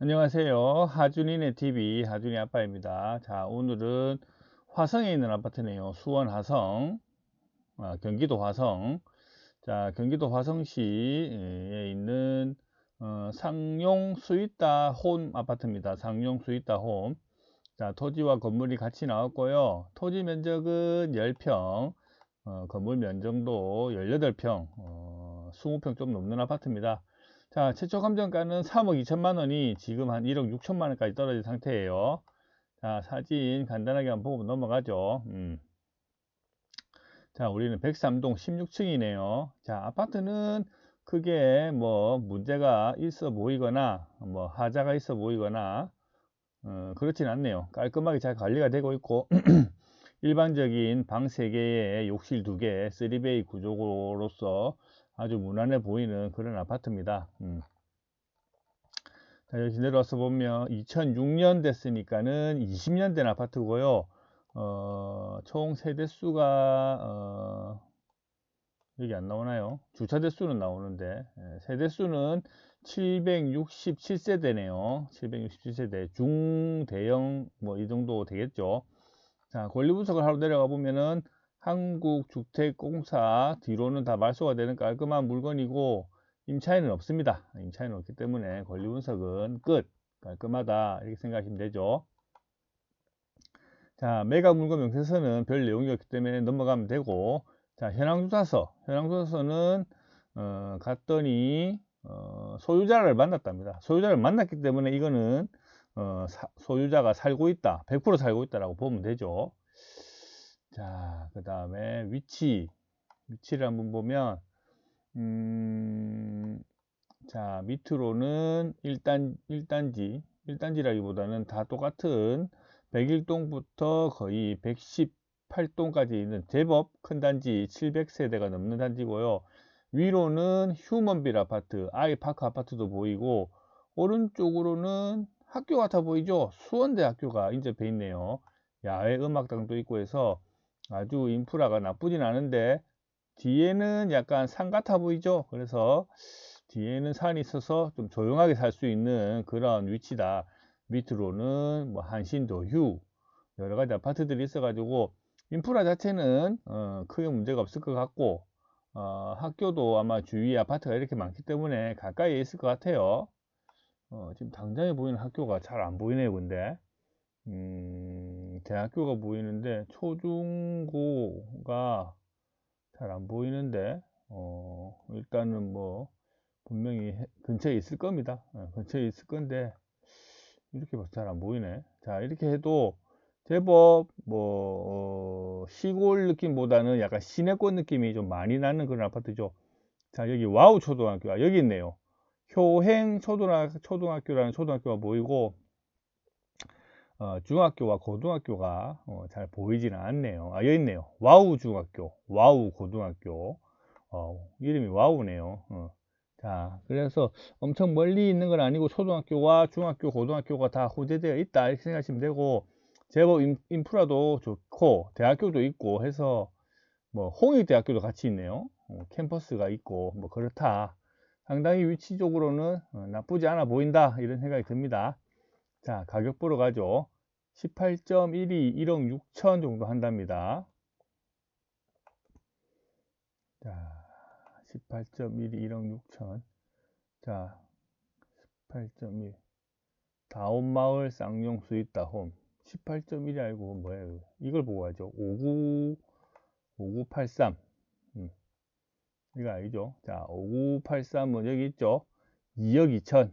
안녕하세요. 하준이네 TV 하준이 아빠입니다. 자, 오늘은 화성에 있는 아파트네요. 수원 화성, 아, 경기도 화성. 자, 경기도 화성시에 있는 어, 상용 스위타 홈 아파트입니다. 상용 스위타 홈. 자, 토지와 건물이 같이 나왔고요. 토지 면적은 10평, 어, 건물 면적도 18평, 어, 20평 좀 넘는 아파트입니다. 자, 최초 감정가는 3억 2천만 원이 지금 한 1억 6천만 원까지 떨어진 상태예요. 자, 사진 간단하게 한번 보고 넘어가죠. 음. 자, 우리는 103동 16층이네요. 자, 아파트는 크게 뭐 문제가 있어 보이거나 뭐 하자가 있어 보이거나 어, 그렇진 않네요. 깔끔하게 잘 관리가 되고 있고 일반적인 방 3개에 욕실 2개, 3베이 구조로서 아주 무난해 보이는 그런 아파트입니다. 음. 자, 여기 내려와서 보면 2006년 됐으니까는 20년 된 아파트고요. 어, 총 세대수가 어, 여기 안 나오나요? 주차 대수는 나오는데 예, 세대수는 767세대네요. 767세대 중대형 뭐 이 정도 되겠죠. 자 권리 분석을 하러 내려가 보면은 한국주택공사 뒤로는 다 말소가 되는 깔끔한 물건이고 임차인은 없습니다. 임차인은 없기 때문에 권리 분석은 끝 깔끔하다 이렇게 생각하시면 되죠. 자 매각 물건 명세서는 별 내용이 없기 때문에 넘어가면 되고 자 현황조사서 현황조사서는 어, 갔더니 어, 소유자를 만났답니다. 소유자를 만났기 때문에 이거는 어, 사, 소유자가 살고 있다 100% 살고 있다라고 보면 되죠. 자, 그 다음에 위치. 위치를 한번 보면, 음, 자, 밑으로는 1단, 1단지, 1단지라기보다는 다 똑같은 101동부터 거의 118동까지 있는 제법 큰 단지 700세대가 넘는 단지고요. 위로는 휴먼빌 아파트, 아이파크 아파트도 보이고, 오른쪽으로는 학교 같아 보이죠? 수원대 학교가 인접해 있네요. 야외 음악당도 있고 해서 아주 인프라가 나쁘진 않은데 뒤에는 약간 산 같아 보이죠? 그래서 뒤에는 산이 있어서 좀 조용하게 살 수 있는 그런 위치다. 밑으로는 뭐 한신도 휴 여러 가지 아파트들이 있어 가지고 인프라 자체는 어, 크게 문제가 없을 것 같고 어, 학교도 아마 주위에 아파트가 이렇게 많기 때문에 가까이에 있을 것 같아요. 어, 지금 당장에 보이는 학교가 잘 안 보이네요 근데. 음, 대학교가 보이는데 초중고가 잘 안 보이는데 어, 일단은 뭐 분명히 근처에 있을 겁니다. 어, 근처에 있을 건데 이렇게 봐서 잘안 보이네. 자 이렇게 해도 제법 뭐 어, 시골 느낌보다는 약간 시내권 느낌이 좀 많이 나는 그런 아파트죠. 자 여기 와우 초등학교가 여기 있네요. 효행 초등학, 초등학교라는 초등학교가 보이고 어, 중학교와 고등학교가 어, 잘 보이지는 않네요. 아, 여기 있네요. 와우 중학교, 와우 고등학교. 어, 이름이 와우네요. 어. 자, 그래서 엄청 멀리 있는 건 아니고 초등학교와 중학교, 고등학교가 다 호재되어 있다. 이렇게 생각하시면 되고, 제법 인, 프라도 좋고, 대학교도 있고 해서, 뭐, 홍익대학교도 같이 있네요. 어, 캠퍼스가 있고, 뭐, 그렇다. 상당히 위치적으로는 어, 나쁘지 않아 보인다. 이런 생각이 듭니다. 자, 가격 보러 가죠. 18.12 1억 6천 정도 한답니다. 자, 18.12 1억 6천. 자, 18.1 다운마을 쌍용 스윗다 홈. 18.1이 아니고 뭐예요? 이걸 보고 하죠. 59 5983. 음. 이거 아니죠. 자, 5983은 여기 있죠. 2억 2천.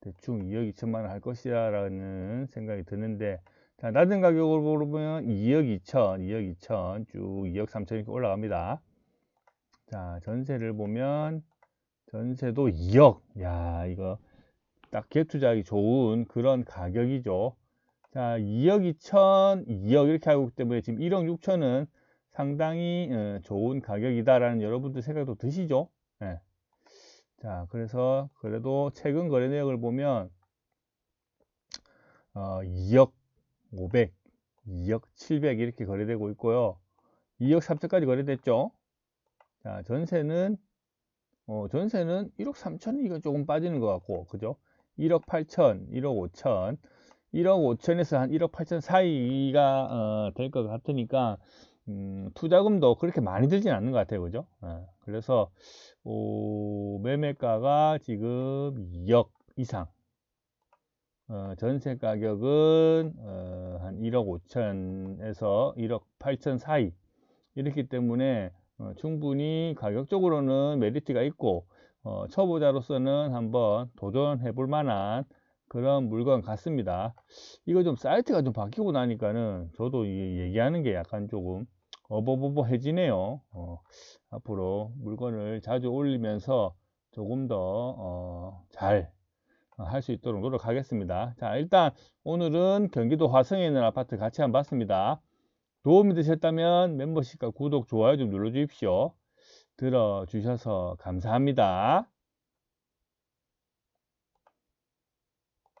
대충 2억 2천만 원 할 것이라는 생각이 드는데 자, 낮은 가격으로 보면 2억 2천, 2억 2천, 쭉 2억 3천 이렇게 올라갑니다. 자, 전세를 보면 전세도 2억. 야, 이거 딱 갭투자하기 좋은 그런 가격이죠. 자, 2억 2천, 2억 이렇게 하고 있기 때문에 지금 1억 6천은 상당히 어, 좋은 가격이다라는 여러분들 생각도 드시죠? 네. 자, 그래서 그래도 최근 거래 내역을 보면 어, 2억 500, 2억 700 이렇게 거래되고 있고요. 2억 3천까지 거래됐죠. 자, 전세는 어, 전세는 1억 3천 이거 조금 빠지는 것 같고, 그죠? 1억 8천, 1억 5천, 1억 5천에서 한 1억 8천 사이가 어, 될 것 같으니까 음, 투자금도 그렇게 많이 들진 않는 것 같아요, 그죠? 어, 그래서 오, 매매가가 지금 2억 이상, 어, 전세 가격은 어, 한 1억 5천에서 1억 8천 사이 이렇기 때문에 어, 충분히 가격적으로는 메리트가 있고 어, 초보자로서는 한번 도전해 볼 만한 그런 물건 같습니다. 이거 좀 사이트가 좀 바뀌고 나니까는 저도 이 얘기하는 게 약간 조금 어버버버해지네요. 어, 앞으로 물건을 자주 올리면서 조금 더 잘 할 수 있도록 노력하겠습니다. 자, 일단 오늘은 경기도 화성에 있는 아파트 같이 한번 봤습니다. 도움이 되셨다면 멤버십과 구독, 좋아요 좀 눌러주십시오. 들어주셔서 감사합니다.